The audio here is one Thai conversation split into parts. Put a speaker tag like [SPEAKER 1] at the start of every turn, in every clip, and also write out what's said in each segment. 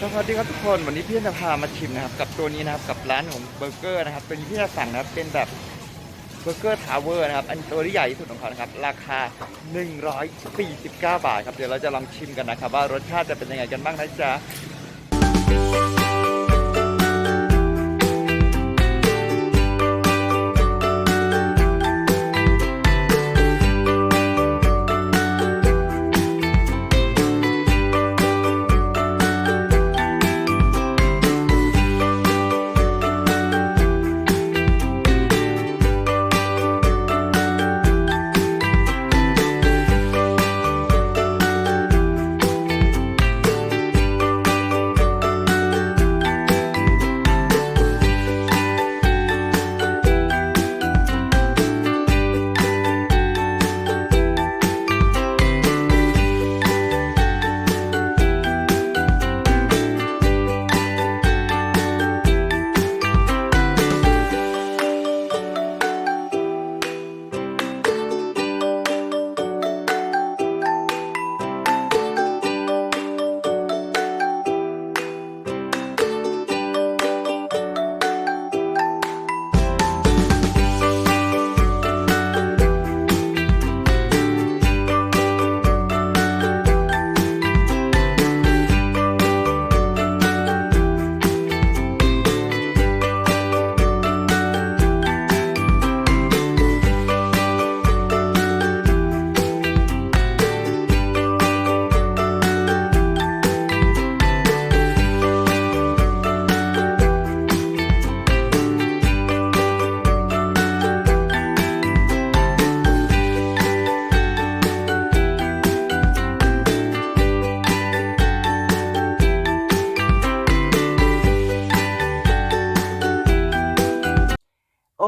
[SPEAKER 1] สวัสดีครับทุกคนวันนี้พี่จะพามาชิมนะครับ กับตัวนี้นะครับกับร้านของเบอร์เกอร์นะครับเป็นที่จะสั่งนะครับเป็นแบบเบอร์เกอร์ทาวเวอร์นะครับอันตัวที่ใหญ่ที่สุดของเขานะครับราคา 149 บาทครับเดี๋ยวเราจะลองชิมกันนะครับว่ารสชาติจะเป็นยังไงกันบ้างนะจ๊ะ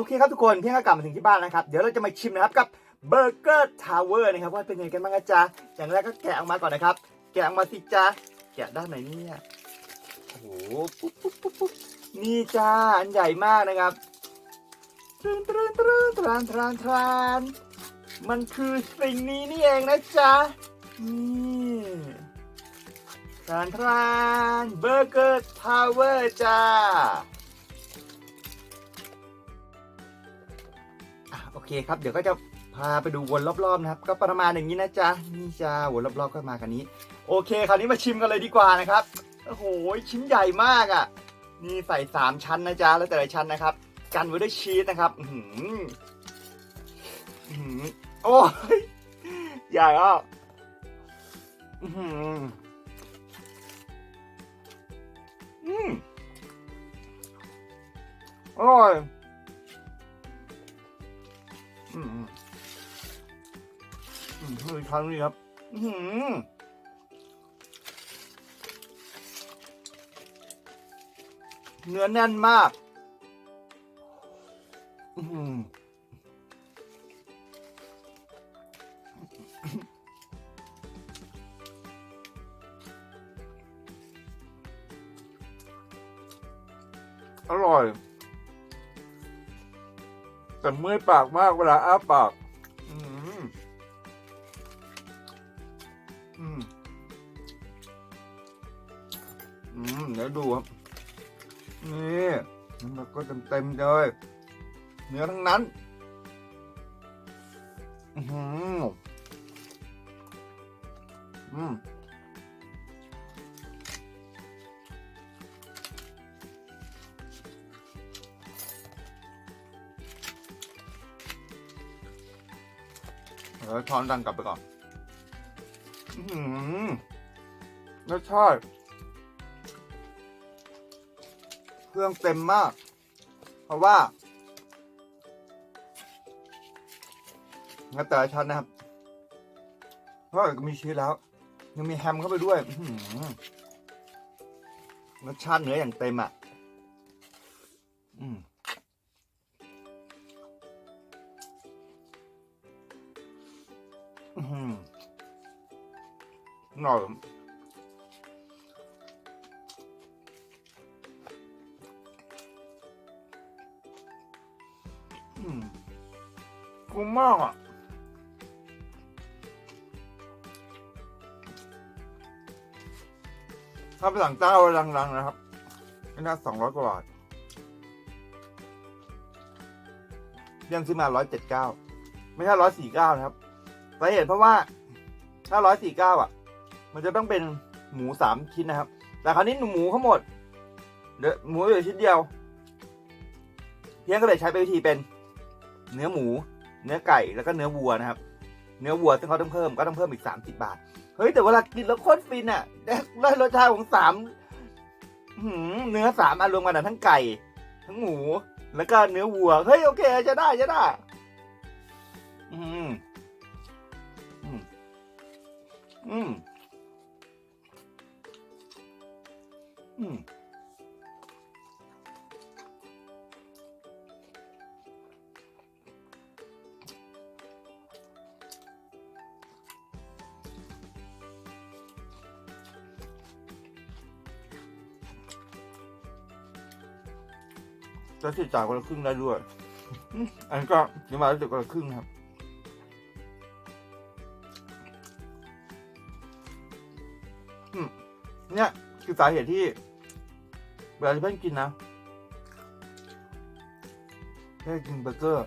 [SPEAKER 1] เคครับทุกคนเที่ยงก็กลับมาถึงที่บ้านนะครับ เดี๋ยวเราจะมาชิมนะครับกับเบอร์เกอร์ทาวเวอร์นะครับว่าเป็นยังไงกันบ้างนะจ๊ะอย่างแรกก็แกะออกมาก่อนนะครับ แกะออกมาสิจ๊ะแกะด้านไหนเนี่ยโอ้โหปุ๊บปุ๊บปุ๊บปุ๊บนี่จ้าอันใหญ่มากนะครับตรนตรนตรนตรนตรนตรนมันคือสิ่งนี้นี่เองนะจ๊ะนี่ตรนตรนเบอร์เกอร์ทาวเวอร์จ้า เคครับ เดี๋ยวก็จะพาไปดูวนรอบๆนะครับ ก็ประมาณอย่างนี้นะจ๊ะ นี่จ้าวนรอบๆก็มากันนี้ โอเค คราวนี้มาชิมกันเลยดีกว่านะครับ โอ้โห ชิ้นใหญ่มากอะ นี่ใส่สามชั้นนะจ๊ะ แล้วแต่ละชั้นนะครับ กันไว้ด้วยชีสนะครับ อือหืออื้อหือโอ้ยใหญ่อะอือหืออืมอร่อย อืมอืมอืมอีกครั้งนี้ครับ อืมเนื้อแน่นมาก อืมอร่อย แต่เมื่อยปากมากเวลาอ้าปาก อืมอืมอืมเดี๋ยวดูครับ นี่มันก็เต็มเต็มเลยเนื้อทั้งนั้น อืมอืม ดี๋ยวช้อนดันกลับไปก่อนอืมรสชาติเครื่องเต็มมาก เพราะว่าแต่ละชั้นนะครับเพราะก็มีชีสแล้ว ยังมีแฮมเข้าไปด้วยรสชาติเนื้ออย่างเต็มอะ อืม หืออร่อยอืมคุ้มมากอะถ้าไปสั่งเจ้าดังๆ นะครับน่าสองร้อยกว่าบาทเรื่องซื้อมาร้อยเจ็ดเก้า ไม่ใช่ร้อยสี่เก้านะครับ สาเหตุเพราะว่าถ้าร้อยสี่เก้าอะ มันจะต้องเป็นหมูสามชิ้นนะครับ แต่คราวนี้หนูหมูเขาหมดเหลือหมูเหลือชิ้นเดียว เพียงก็เลยใช้เป็นวิธีเป็นเนื้อหมู เนื้อไก่แล้วก็เนื้อวัวนะครับ เนื้อวัวซึ่งเขาต้องเพิ่มก็ต้องเพิ่มอีกสามสิบบาท เฮ้ยแต่เวลากินแล้วโคตรฟินอะได้รสชาติของสามเนื้อสามอันรวมกันอะทั้งไก่ ทั้งหมู แล้วก็เนื้อวัว เฮ้ยโอเคจะได้จะได้ อืม อืม อืมจะสิจ่ายคนละครึ่งได้ด้วย อันนี้ก็เดี๋ยวมาแล้วเดี๋ยวคนละครึ่งครับ เนี่ยคือสาเหตุที่เวลาที่เพื่อนกินนะแค่กินเบอร์เกอร์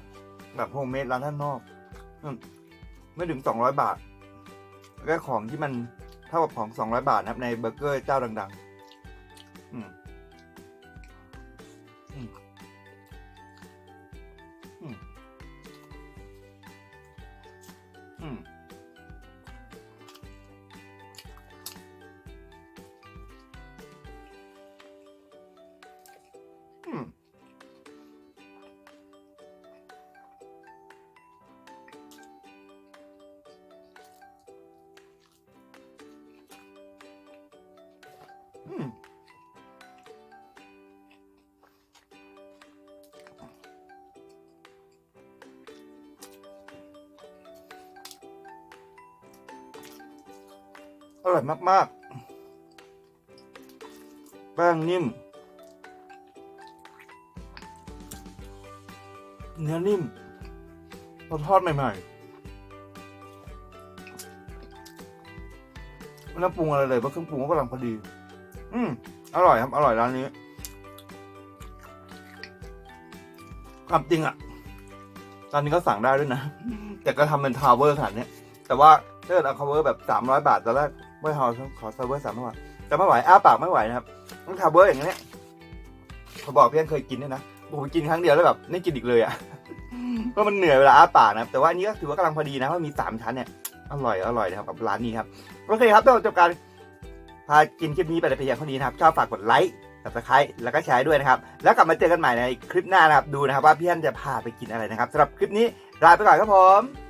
[SPEAKER 1] แบบโฮมเมดร้านท่านนอกอมไม่ถึงสองร้อยบาทแล้วก็ของที่มันเท่ากับของสองร้อยบาทนะครับ ในเบอร์เกอร์เจ้าดัง ๆ อืมอืมอืม อร่อยมาก ๆ แป้งนิ่ม เนื้อนิ่มเราทอดใหม่ ๆ ไม่ต้องปรุงอะไรเลยเพราะเครื่องปรุงก็กำลังพอดี อืมอร่อยครับ อร่อยร้านนี้ความจริงอะร้านนี้ก็สั่งได้ด้วยนะ แต่ก็ทำเป็นทาวเวอร์ขนาดเนี้ยแต่ว่าถ้าเกิดเอาทาวเวอร์แบบสามร้อยบาทตอนแรกไม่เอาขอทาวเวอร์สามร้อยบาทแต่ไม่ไหวอ้าปากไม่ไหวนะครับต้องทาวเวอร์อย่างเงี้ยเขาบอกเพื่อนเคยกินด้วยนะผมกินครั้งเดียวแล้วแบบไม่กินอีกเลยอะเพราะมันเหนื่อยเวลาอ้าปากนะครับแต่ว่าอันนี้ก็ถือว่ากำลังพอดีนะเพราะมีสามชั้นเนี่ยอร่อยอร่อยนะครับกับร้านนี้ครับโอเคครับเราจบการ พากินคลิปนี้ไปแต่เพียงเท่านี้นะครับชอบฝากกดไลค์ subscribe แล้วก็แชร์ด้วยนะครับ แล้วกลับมาเจอกันใหม่ในคลิปหน้านะครับ ดูนะครับว่าพี่ฮันจะพาไปกินอะไรนะครับสำหรับคลิปนี้ลาไปก่อนครับผม